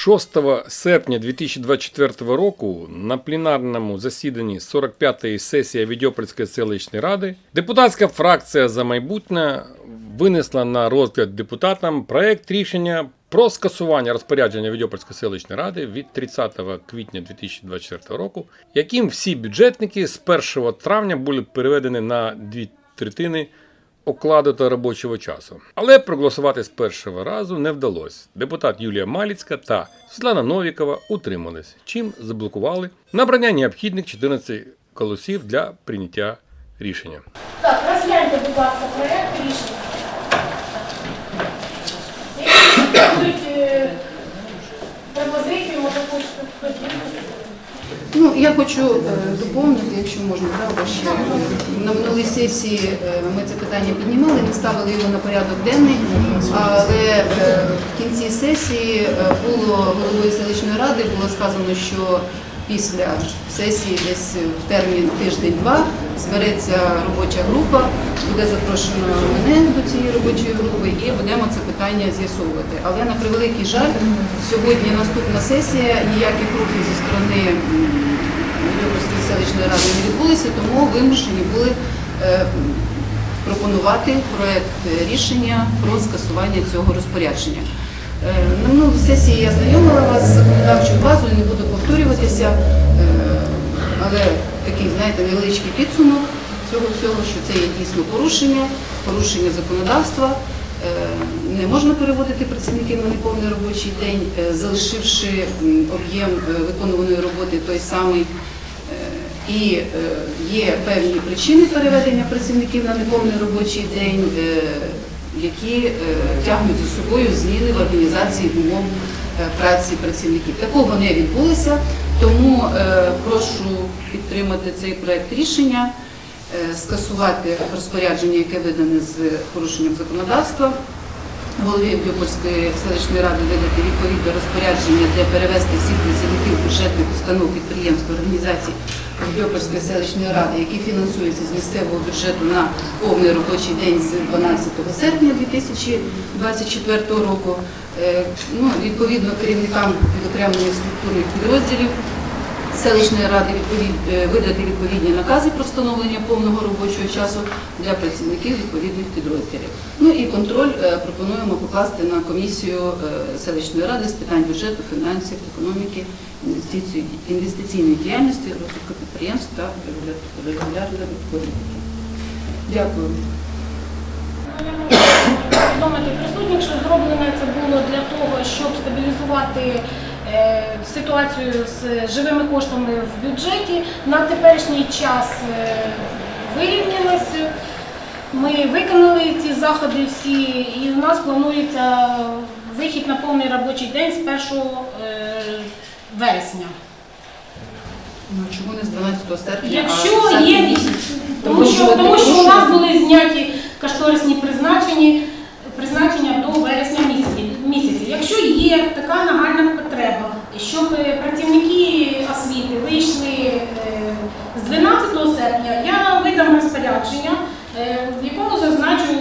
6 серпня 2024 року на пленарному засіданні 45-ї сесії Відьопольської селищної ради депутатська фракція за майбутнє винесла на розгляд депутатам проект рішення про скасування розпорядження Відьопольської селищної ради від 30 квітня 2024 року, яким всі бюджетники з 1 травня були переведені на дві третини окладу та робочого часу. Але проголосувати з першого разу не вдалося. Депутат Юлія Маліцька та Світлана Новікова утримались, чим заблокували набрання необхідних 14 голосів для прийняття рішення. Так, розгляньте, будь ласка, проект рішення. Які будуть е, пропозиції, може хочете хтось виступити? Ну, я хочу е, доповнити, якщо можна, правда, ще на минулій сесії е, ми це питання піднімали, не ставили його на порядок денний, але е, в кінці сесії е, було головою селищної ради було сказано, що після сесії десь в термін тиждень-два збереться робоча група, буде запрошено мене до цієї робочої групи і будемо це питання з'ясовувати. Але на превеликий жаль, сьогодні наступна сесія, ніяких рухів зі сторони м, селищної ради не відбулися, тому вимушені були е, пропонувати проект рішення про скасування цього розпорядження. Е, На минулій сесії я знайомила вас з законодавчою базою, не буду повторюватися, е, але такий, знаєте, невеличкий підсумок цього всього, що це є дійсно порушення, порушення законодавства. Е, Не можна переводити працівників на неповний робочий день, залишивши об'єм виконуваної роботи той самий. І є певні причини переведення працівників на неповний робочий день, які е, тягнуть за собою зміни в організації умов е, праці працівників. Такого не відбулося, тому е, прошу підтримати цей проект рішення, скасувати розпорядження, яке видане з порушенням законодавства. Голові Дюпольської селищної ради видати відповідне розпорядження, де перевести всіх працівників бюджетних установ, підприємств, організацій Дюпольської селищної ради, які фінансуються з місцевого бюджету на повний робочий день з 12 серпня 2024 року. Е, Ну, відповідно, керівникам відокремлених структурних підрозділів селищної ради відповід, е, видати відповідні накази про встановлення повного робочого часу для працівників відповідних підрозділів. Ну і контроль е, пропонуємо покласти на комісію е, селищної ради з питань бюджету, фінансів, економіки, інвестиційної діяльності, розвитку підприємств та регулярної політики. Дякую. Повідомити присутніх, що зроблено це було для того, щоб стабілізувати ситуацію з живими коштами в бюджеті. На теперішній час е, вирівнялося. Ми виконали ці заходи всі, і у нас планується вихід на повний робочий день з 1 е, вересня. Ну чому не з 12 серпня? Якщо серпні є місяці? тому що, тому що у нас були зняті кошторисні призначені, призначення до вересня місяці. місяці. Якщо є така нагальна потреба, щоб е, працівники освіти вийшли е, з 12 серпня, я видам розпорядження, е, в якому зазначу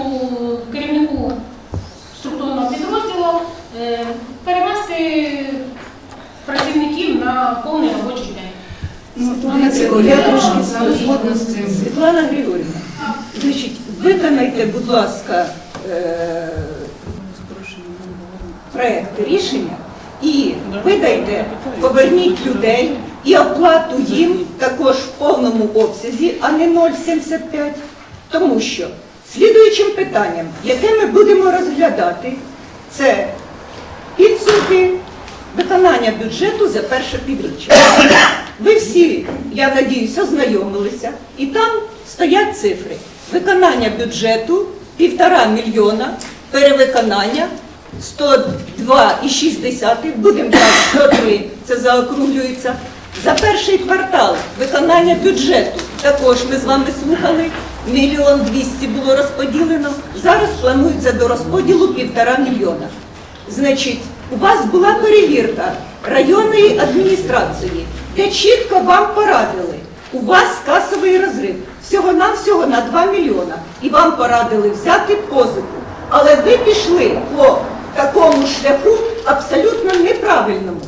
керівнику структурного підрозділу е, перевести працівників на повний робочий день. Ну, дивіться, я трошки з вами згодна з цим. Світлана Григорівна, значить, виконайте, будь ласка, е, проект рішення і видайте, поверніть людей і оплату їм також в повному обсязі, а не 0,75. Тому що слідуючим питанням, яке ми будемо розглядати, це підсумки виконання бюджету за перше півріччя. Ви всі, я надіюсь, ознайомилися, і там стоять цифри. Виконання бюджету півтора мільйона, перевиконання 102,6, будемо брати 103, це заокруглюється. За перший квартал виконання бюджету, також ми з вами слухали, мільйон двісті було розподілено, зараз планується до розподілу півтора мільйона. Значить, у вас була перевірка районної адміністрації, де чітко вам порадили, у вас касовий розрив всього-навсього на 2 мільйона. І вам порадили взяти позику. Але ви пішли по такому шляху, абсолютно неправильному.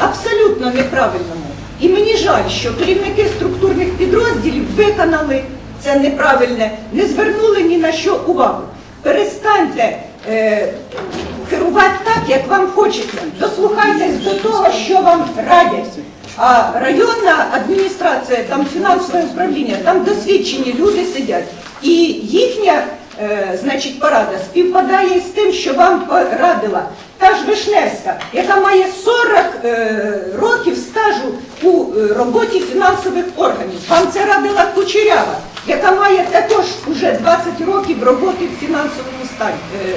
Абсолютно неправильному. І мені жаль, що керівники структурних підрозділів виконали це неправильне, не звернули ні на що увагу. Перестаньте е, керувати так, як вам хочеться. Дослухайтесь до того, що вам радять. А районна адміністрація, там фінансове управління, там досвідчені люди сидять. І їхня е, значить, порада співпадає з тим, що вам порадила та ж Вишневська, яка має 40 е, років стажу у е, роботі фінансових органів. Вам це радила Кучерява, яка має також уже 20 років роботи в фінансовому стані, е,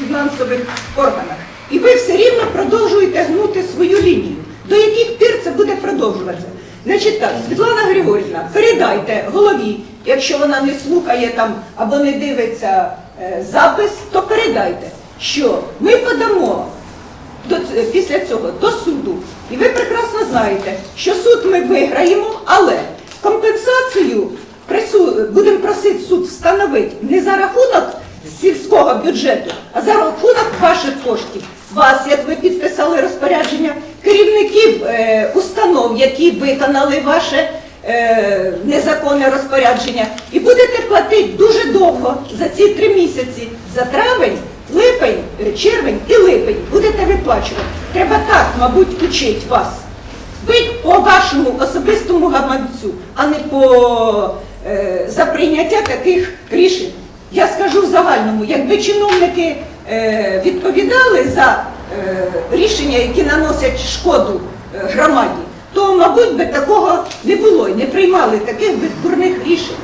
фінансових органах. І ви все рівно продовжуєте гнути свою лінію. До яких пір це буде продовжуватися? Значить так, Світлана Григорівна, передайте голові, якщо вона не слухає там або не дивиться е, запис, то передайте, що ми подамо до, після цього до суду. І ви прекрасно знаєте, що суд ми виграємо, але компенсацію будемо просити суд встановити не за рахунок сільського бюджету, а за рахунок ваших коштів. Вас, як ви підписали розпорядження, керівників е, установ, які виконали ваше е, незаконне розпорядження, і будете платити дуже довго за ці три місяці, за травень, липень, е, червень і липень. Будете виплачувати. Треба так, мабуть, учить вас. Бить по вашому особистому гаманцю, а не по е, за прийняття таких рішень. Я скажу в загальному, якби чиновники е, відповідали за е, рішення, які наносять шкоду е, громаді, мабуть, би такого не було не приймали таких би дурних рішень.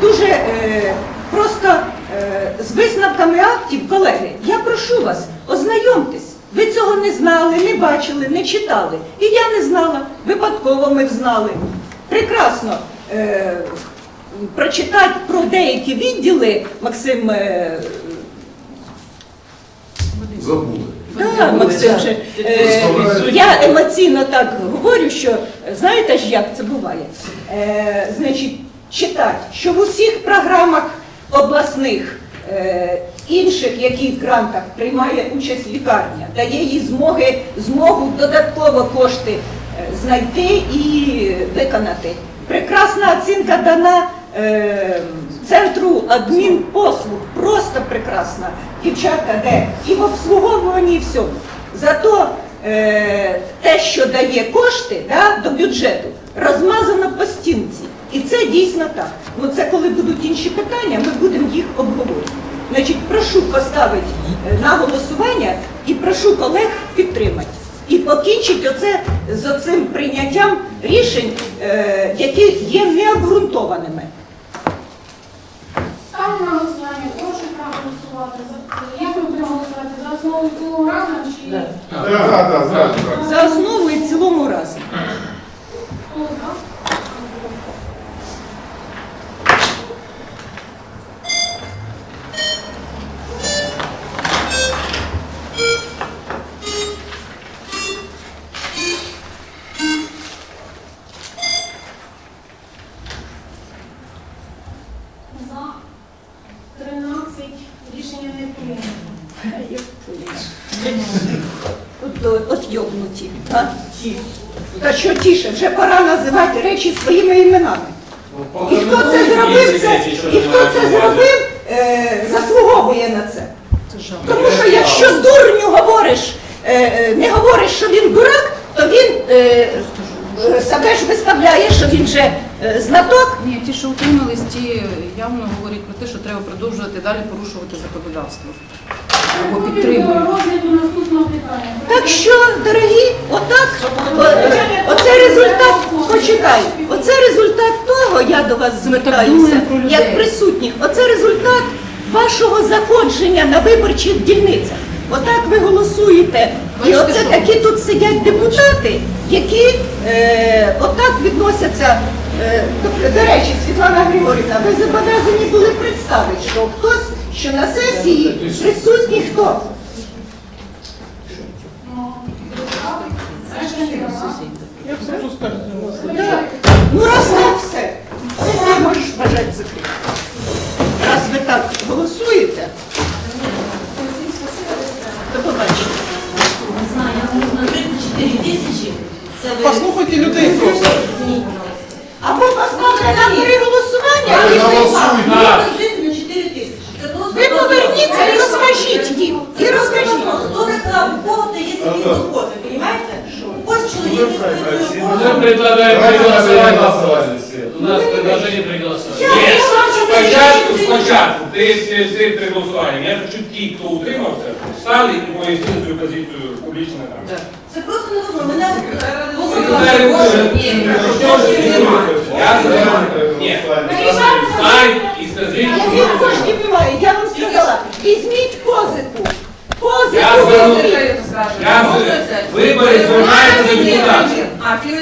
Дуже е, просто е, з висновками актів, колеги, я прошу вас, ознайомтесь. Ви цього не знали, не бачили, не читали. І я не знала, випадково ми взнали. Прекрасно е, прочитати про деякі відділи, Максим. Е, Забули. Да, Максим же, е, я емоційно так говорю, що знаєте ж, як це буває? Е, значить, читати, що в усіх програмах обласних е, інших, які в грантах приймає участь лікарня, дає їй змоги, змогу додатково кошти е, знайти і виконати. Прекрасна оцінка дана е, центру адмінпослуг, просто прекрасна. Дівчатка, де і в обслуговуванні, і всьому. Зато е, те, що дає кошти да, до бюджету, розмазано по стінці. І це дійсно так. Ну це коли будуть інші питання, ми будемо їх обговорювати. Значить, прошу поставити е, на голосування і прошу колег підтримати. І покінчить оце з оцим прийняттям рішень, е, які є необґрунтованими. Ставлю на голосування, проголосувати. За- Як ми будемо голосувати? За основу цілого разу чи Так, так, так. За основу і в цілому разом. От, йобнуті. Та що тіше, вже пора називати речі своїми іменами. І хто це зробив, це, і хто це зробив, е, заслуговує на це. Тому що якщо дурню говориш, е, е, не говориш, що він дурак, то він себе ж виставляє, що він же е, знаток. Ні, ті, що утримались, ті явно говорять про те, що треба продовжувати далі порушувати законодавство. Або До підтримують. наступного питання. Так що, дорогі, отак, о- е, оце результат, почекай, оце результат того, я до вас звертаюся, думаємо про людей. як присутніх, оце результат вашого заходження на виборчих дільницях. Отак ви голосуєте. І оце такі тут сидять депутати, які е, отак відносяться. Е, до, до речі, Світлана Григорівна, ви зобов'язані були представити, що хтось, що на сесії присутній хто? Ну. Ну раз так все, це можеш вважати закрити. Раз ви так голосуєте, приблизно 34 тисячі. Це ви Послухайте людей просто. Або поставте на переголосування. 4 тисячі. Ви поверніться і розкажіть їм. І розкажіть. До реклами повода є якісь доходи, розумієте? Мы предлагаем проголосовать. У нас ну, предложение проголосовать. Я не хочу проголосуванням, я хочу ті, хто утримався, встали і пояснили свою позицію публічно там. Це просто невозможно. Мене Я що не понимаю, я вам сказала, візьміть позику. Позику візьміть. Я вибори звертаються до депутатів.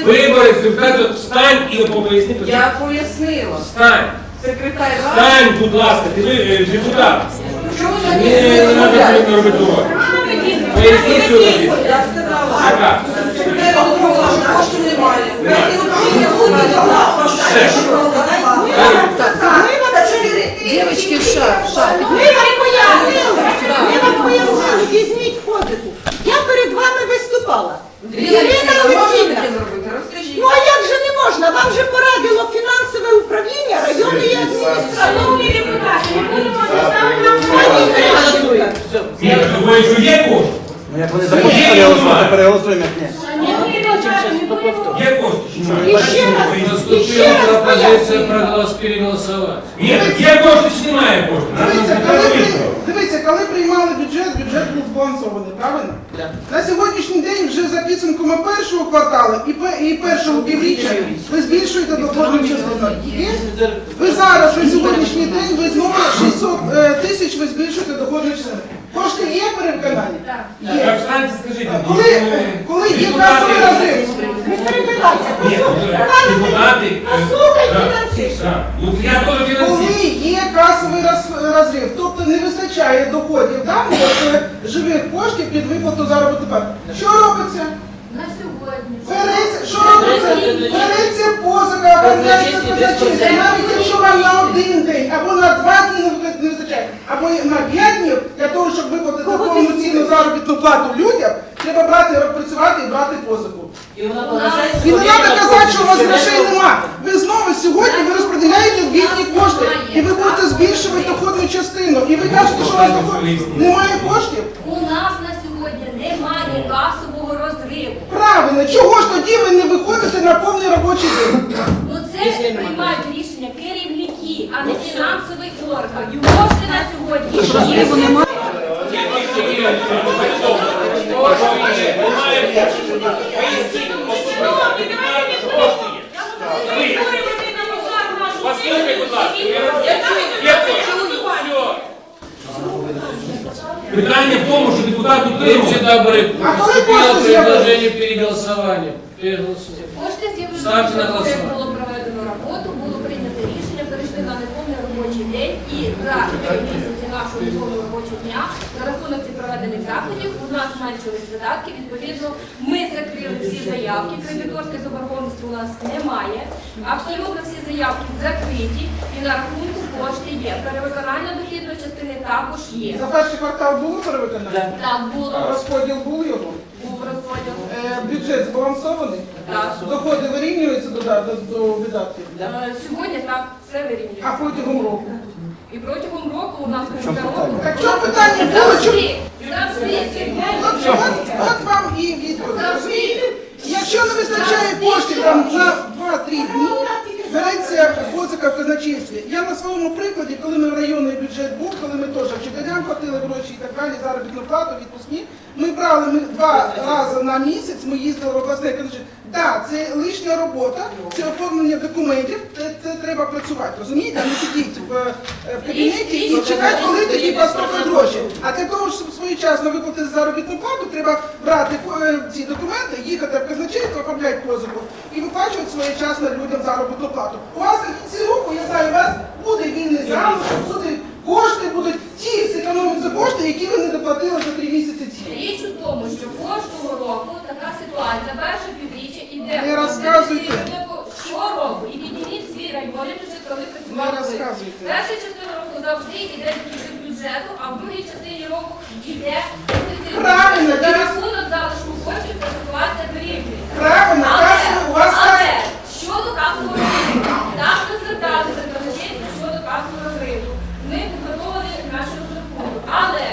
Вибори звертаються, встань і поясни. Я пояснила. Встань, Секретар встань, будь ласка, ти ви, е, депутат. чому Ні, не треба робити урок. Поясни позицію. Я сказала, секретар голова, коштів немає. Ша, шар, Ми збалансований, правильно? На сьогоднішній день вже за підсумками першого кварталу і, пе- і першого півріччя ви збільшуєте доходну частину. І ви зараз на сьогоднішній день ви знову 600 е, тисяч ви збільшуєте доходну частину. Кошти є перевиконання? Є. Так встаньте, скажіть. Коли, коли є касовий розрив? Не перебивайте. Ні, депутати. е, Послухайте так, так. Ну я теж фінансист. Коли є касовий роз- розрив, тобто не вистачає доходів там е, живих коштів під виплату заробітної плати. Що робиться? На сьогодні. Береться, що робиться? Береться позика, оформляється казначейство. Навіть якщо вам на один день або на два дні не вистачає, або на п'ять днів для того, щоб виплатити повноцінну заробітну плату людям, треба брати, працювати і брати позику. І не треба казати, що у вас грошей нема. Ви знову сьогодні ви розподіляєте бідні кошти, і ви будете збільшувати доходну частину. І ви кажете, що у вас доход... немає коштів. У нас на сьогодні немає касового розриву. Правильно, чого ж тоді ви не виходите на повний робочий день? Ну це приймають рішення керівники, а не фінансовий орган. Кошти на сьогодні є. Послухай, будь ласка, є кошти. Питання в тому, що депутат Будьте утримався. добры, А поступило кошти з'явились? предложение переголосования. Переголосуем. Кошти Ставте на з'явилися, голосування. було проведено роботу, було прийнято рішення, перейшли на неповний робочий день і за три місяці нашого неповного робочого дня за рахунок цих проведених заходів у нас зменшились видатки. Відповідно, ми закрили всі заявки. Кредиторської заборгованості у нас немає. Абсолютно всі заявки закриті і на рахунку кошти є. Перевиконання дохідної частини також є. За перший квартал було перевиконання? Так, було Розподіл був його? був розподіл. Е, бюджет збалансований? Так. Доходи вирівнюються до, до, до видатків? Е, Сьогодні так все А вирівнюється. протягом року? І протягом року у нас року Так що питання було? Завжди, от вам і відповідь. Якщо не вистачає коштів там на 2-3 дні, береться позика в казначействі. Я на своєму прикладі, коли ми в районний бюджет був, коли ми теж вчителям платили гроші і так далі, заробітну плату, відпускні, ми брали ми два рази на місяць, ми їздили в обласне казначейство. Так, це лишня робота, це оформлення документів, це, це треба працювати, розумієте? Не сидіть в, е, в кабінеті і чекати, коли тоді поступлять гроші. А для того, щоб своєчасно виплатити заробітну плату, треба брати е, ці документи, їхати в казначейство, оформляти позику і виплачувати своєчасно людям заробітну плату. У вас на кінці року, я знаю, у вас буде вільний залишок, буде кошти, будуть ті зекономляться кошти, які ви не доплатили за три місяці ці. Річ у тому, що кожного року така ситуація, перше півріччя Не розказуйте. щороку і підніміть свій район, коли працювали. Не розказуйте. Перша частина року завжди йде до бюджету, а в другій частині року йде Правильно. За так. рахунок залишку коштів ця ситуація вирівнюється. Правильно, Але- касовий- у вас касового розриву. Ми підготовили нашу розрахунку. Але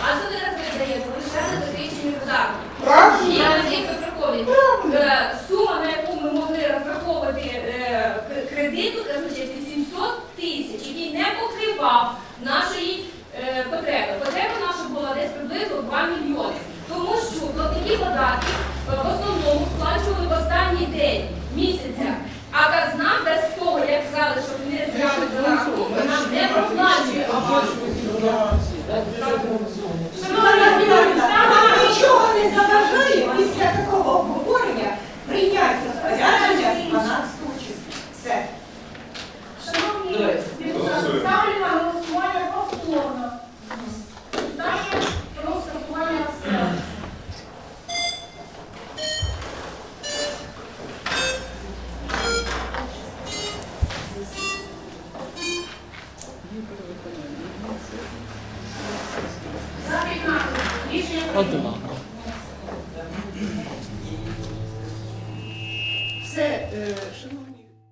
касовий розрив дається лише на закінчені видатки. Правильно. І на ті розраховані. Е, Сума, на яку ми могли розраховувати е, к-